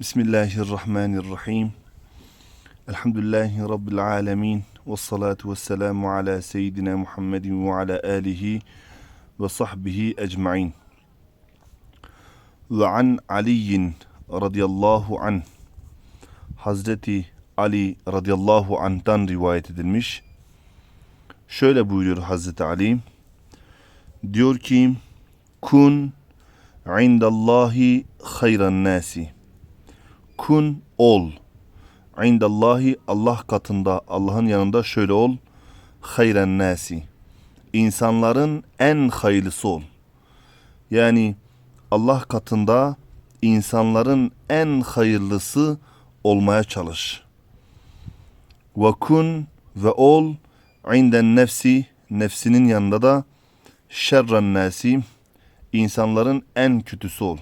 Bismillahirrahmanirrahim. Elhamdülillahi Rabbil alemin. Ve salatu ve selamu ala seyyidina Muhammedin ve ala alihi ve sahbihi ecma'in. Ve an Aliyin radıyallahu an. Hazreti Ali radıyallahu anh'tan rivayet edilmiş. Şöyle buyuruyor Hazreti Ali. Diyor ki kun indallahi hayran nasi. Kun ol. İndallahi Allah katında Allah'ın yanında şöyle ol. Hayran nasi. İnsanların en hayırlısı ol. Yani Allah katında insanların en hayırlısı olmaya çalış. Ve kun ve ol inden nefsi nefsinin yanında da şerren nasi insanların en kötüsü ol.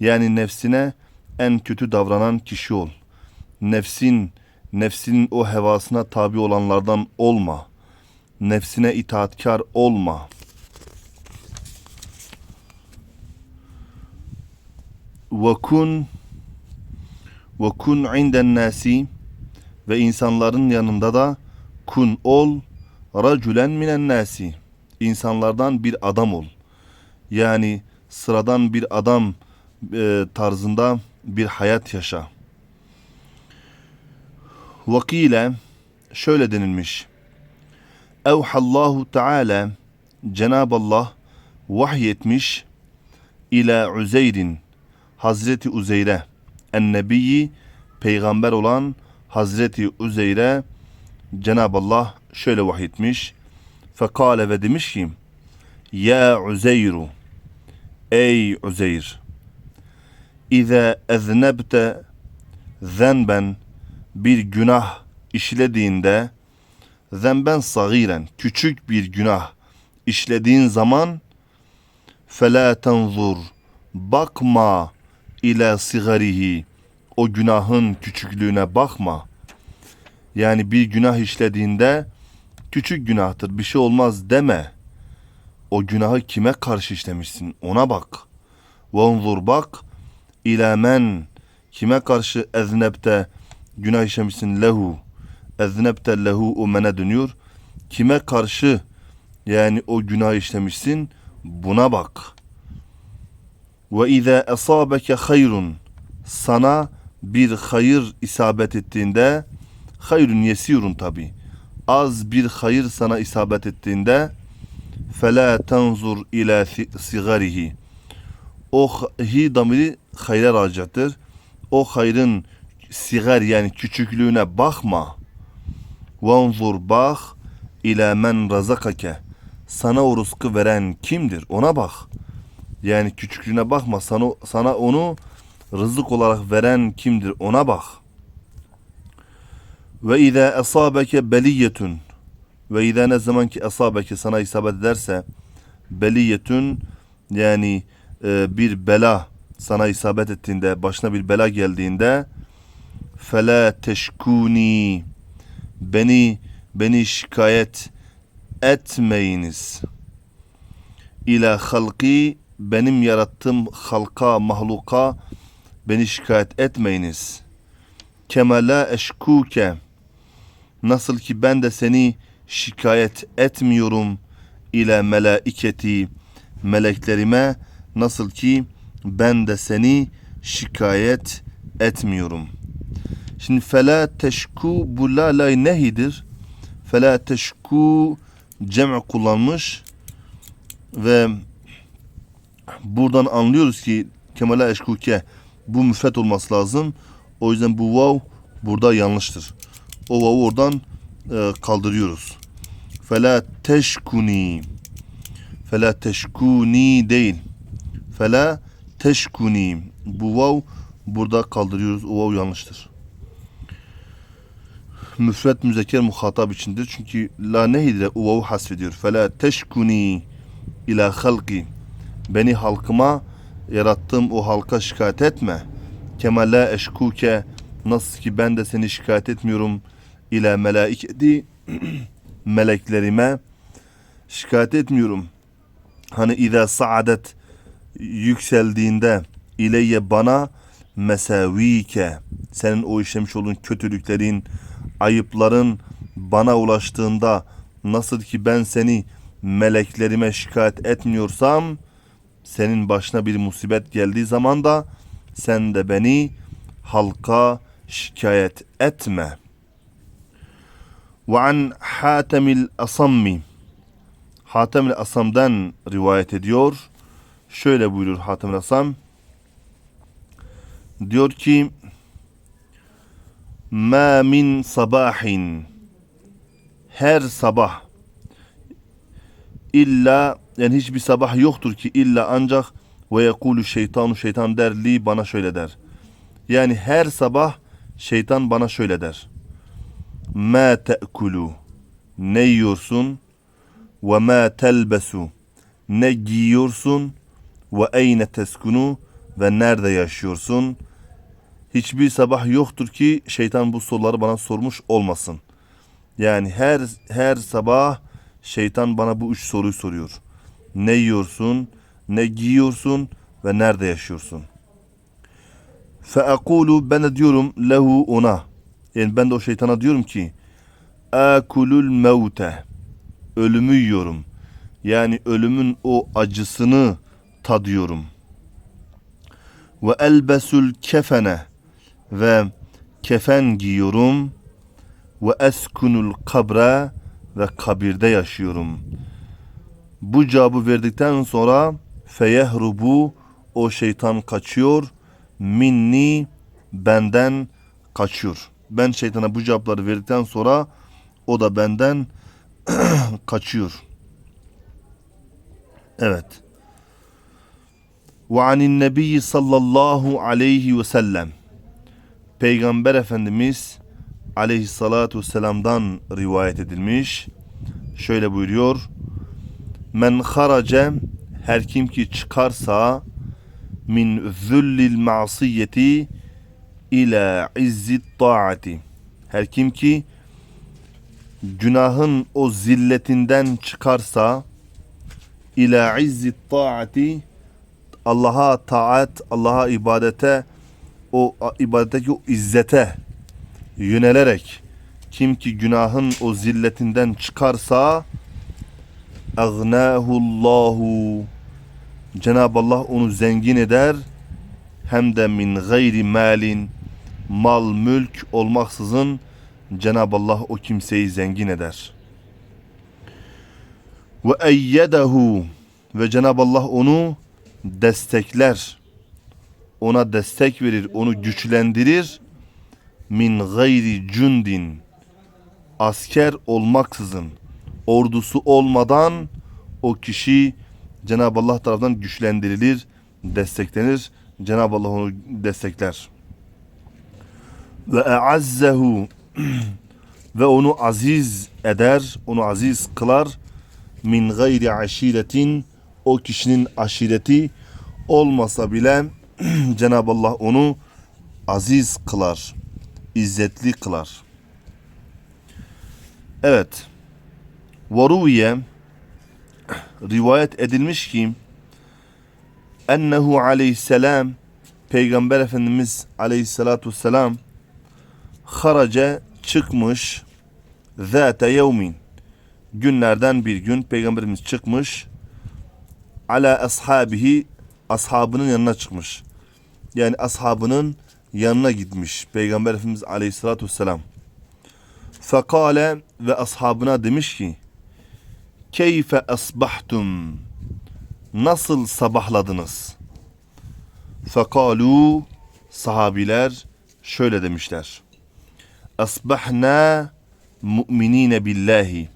Yani nefsine en kötü davranan kişi ol. Nefsin, nefsinin o hevasına tabi olanlardan olma. Nefsine itaatkar olma. Ve kun inden nasi ve insanların yanında da kun ol racülen minen nasi. İnsanlardan bir adam ol. Yani sıradan bir adam e, tarzında bir hayat yaşa. Vakile şöyle denilmiş. Evhallahu Teala Cenab-ı Allah vahyetmiş ila Uzeyrin Hazreti Uzeyr'e en peygamber olan Hazreti Uzeyr'e Cenab-ı Allah şöyle vahyetmiş. Fekale ve demiş ki Ya Uzeyru Ey Uzeyr İze eznebte zenben bir günah işlediğinde zenben sagiren küçük bir günah işlediğin zaman fela tenzur bakma ila sigarihi o günahın küçüklüğüne bakma. Yani bir günah işlediğinde küçük günahtır bir şey olmaz deme. O günahı kime karşı işlemişsin ona bak. Vanzur bak ila men kime karşı eznebte günah işlemişsin lehu eznebte lehu o mene dönüyor. Kime karşı yani o günah işlemişsin buna bak. Ve izâ esâbeke hayrun sana bir hayır isabet ettiğinde hayrun yesirun tabi az bir hayır sana isabet ettiğinde fela tenzur ila sigarihi o hi damiri hayra racaktır. O hayrın sigar yani küçüklüğüne bakma. Vanzur bak ila men razakake. Sana o rızkı veren kimdir? Ona bak. Yani küçüklüğüne bakma. Sana, sana onu rızık olarak veren kimdir? Ona bak. Ve izâ esâbeke beliyetun. Ve izâ ne zaman ki esâbeke sana isabet ederse beliyetun yani bir bela sana isabet ettiğinde, başına bir bela geldiğinde fela teşkuni beni beni şikayet etmeyiniz. İla halki benim yarattığım halka, mahluka beni şikayet etmeyiniz. Kemala eşkuke nasıl ki ben de seni şikayet etmiyorum ile melaiketi meleklerime nasıl ki ben de seni şikayet etmiyorum. Şimdi fela teşku bu la lay nehidir? Fela teşku cem kullanmış ve buradan anlıyoruz ki kemala eşkuke bu müfet olması lazım. O yüzden bu vav burada yanlıştır. O vav'u oradan e, kaldırıyoruz. Fela teşkuni Fela teşkuni değil. Fela teşkuni. Bu vav burada kaldırıyoruz. O vav yanlıştır. Müfret müzekker muhatap içindir. Çünkü la nehidre o vavu hasfediyor. Fela teşkuni ila halki. Beni halkıma yarattığım o halka şikayet etme. Kema la eşkuke nasıl ki ben de seni şikayet etmiyorum ila melaiketi meleklerime şikayet etmiyorum. Hani izâ saadet yükseldiğinde ileyye bana mesavike senin o işlemiş olduğun kötülüklerin, ayıpların bana ulaştığında nasıl ki ben seni meleklerime şikayet etmiyorsam senin başına bir musibet geldiği zaman da sen de beni halka şikayet etme. Ve an Hatemil Asammi Hatemil Asam'dan rivayet ediyor. Şöyle buyurur Hatemil Asam. Diyor ki Ma min sabahin her sabah illa yani hiçbir sabah yoktur ki illa ancak ve yekulu şeytanu şeytan der li bana şöyle der. Yani her sabah şeytan bana şöyle der. Ma te'kulu ne yiyorsun ve ma telbesu ne giyiyorsun ve eyne teskunu ve nerede yaşıyorsun? Hiçbir sabah yoktur ki şeytan bu soruları bana sormuş olmasın. Yani her her sabah şeytan bana bu üç soruyu soruyor. Ne yiyorsun, ne giyiyorsun ve nerede yaşıyorsun? Feekulu ben de diyorum lehu ona. Yani ben de o şeytana diyorum ki akulul mevte ölümü yiyorum. Yani ölümün o acısını tadıyorum. Ve elbesul kefene ve kefen giyiyorum. Ve eskunul kabra ve kabirde yaşıyorum. Bu cevabı verdikten sonra feyehrubu o şeytan kaçıyor. Minni benden kaçıyor. Ben şeytana bu cevapları verdikten sonra o da benden kaçıyor. Evet. Ve anin nebiyyi sallallahu aleyhi ve sellem. Peygamber Efendimiz aleyhissalatu vesselam'dan rivayet edilmiş. Şöyle buyuruyor. Men harace her kim ki çıkarsa min züllil ma'siyeti ila izzit taati. Her kim ki günahın o zilletinden çıkarsa ila izzit taati Allah'a taat, Allah'a ibadete o ibadetteki o izzete yönelerek kim ki günahın o zilletinden çıkarsa Allahu Cenab-ı Allah onu zengin eder. Hem de min gayri malin mal mülk olmaksızın Cenab-ı Allah o kimseyi zengin eder. Ve eyyedehu ve Cenab-ı Allah onu destekler. Ona destek verir, onu güçlendirir. Min gayri cündin asker olmaksızın, ordusu olmadan o kişi Cenab-ı Allah tarafından güçlendirilir, desteklenir. Cenab-ı Allah onu destekler. Ve e'azzehu ve onu aziz eder, onu aziz kılar. Min gayri aşiretin o kişinin aşireti olmasa bile Cenab-ı Allah onu aziz kılar, izzetli kılar. Evet. Varuviye rivayet edilmiş ki ennehu aleyhisselam Peygamber Efendimiz aleyhissalatu vesselam harace çıkmış zâte yevmin günlerden bir gün Peygamberimiz çıkmış ala ashabihi ashabının yanına çıkmış. Yani ashabının yanına gitmiş Peygamber Efendimiz aleyhissalatu vesselam. Fekale ve ashabına demiş ki Keyfe asbahtum Nasıl sabahladınız? Fekalu sahabiler şöyle demişler. Asbahna mu'minine billahi.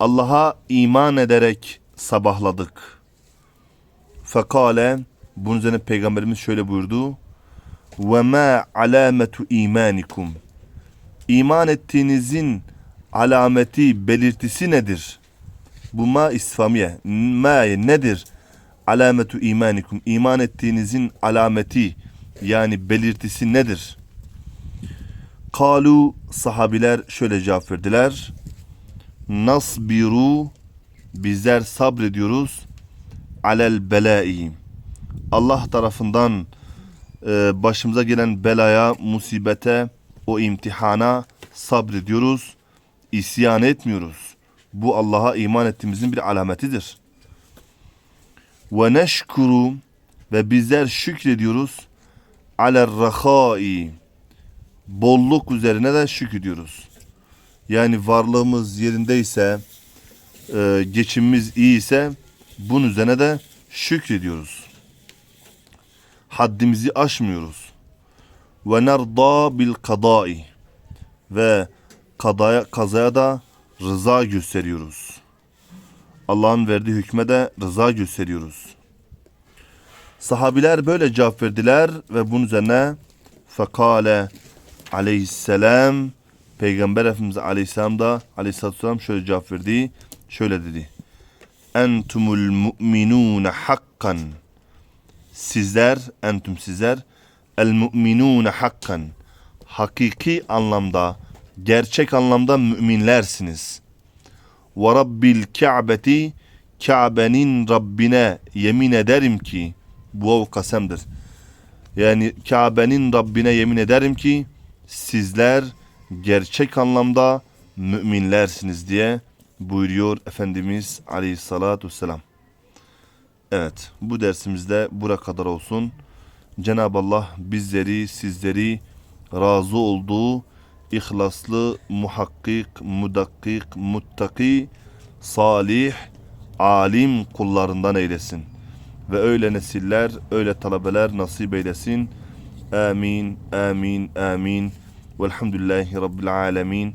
Allah'a iman ederek sabahladık. Fekale bunun üzerine peygamberimiz şöyle buyurdu. Ve ma alametu imanikum. İman ettiğinizin alameti, belirtisi nedir? Bu ma isfamiye. Ma nedir? Alametu imanikum. İman ettiğinizin alameti yani belirtisi nedir? Kalu sahabiler şöyle cevap verdiler. Nasbiru bizler sabrediyoruz alel belai. Allah tarafından e, başımıza gelen belaya, musibete, o imtihana sabrediyoruz, isyan etmiyoruz. Bu Allah'a iman ettiğimizin bir alametidir. Ve neşkuru ve bizler şükrediyoruz aler rahai bolluk üzerine de şükrediyoruz. Yani varlığımız yerindeyse, e, geçimimiz iyiyse bunun üzerine de şükrediyoruz. Haddimizi aşmıyoruz. Ve nerda bil kadai ve kadaya, kazaya da rıza gösteriyoruz. Allah'ın verdiği hükme de rıza gösteriyoruz. Sahabiler böyle cevap verdiler ve bunun üzerine fekale aleyhisselam Peygamber Efendimiz aleyhisselam da aleyhisselatü vesselam şöyle cevap verdi. Şöyle dedi. Entumul mu'minune hakkan. Sizler, entüm sizler, el mu'minune hakkan. Hakiki anlamda, gerçek anlamda müminlersiniz. Ve rabbil ka'beti Kabe'nin Rabbine yemin ederim ki bu kasemdir. Yani Kabe'nin Rabbine yemin ederim ki sizler gerçek anlamda müminlersiniz diye buyuruyor Efendimiz Aleyhisselatü Vesselam. Evet bu dersimizde bura kadar olsun. Cenab-ı Allah bizleri sizleri razı olduğu ihlaslı, muhakkik, mudakkik, muttaki, salih, alim kullarından eylesin. Ve öyle nesiller, öyle talebeler nasip eylesin. Amin, amin, amin. Velhamdülillahi Rabbil alemin.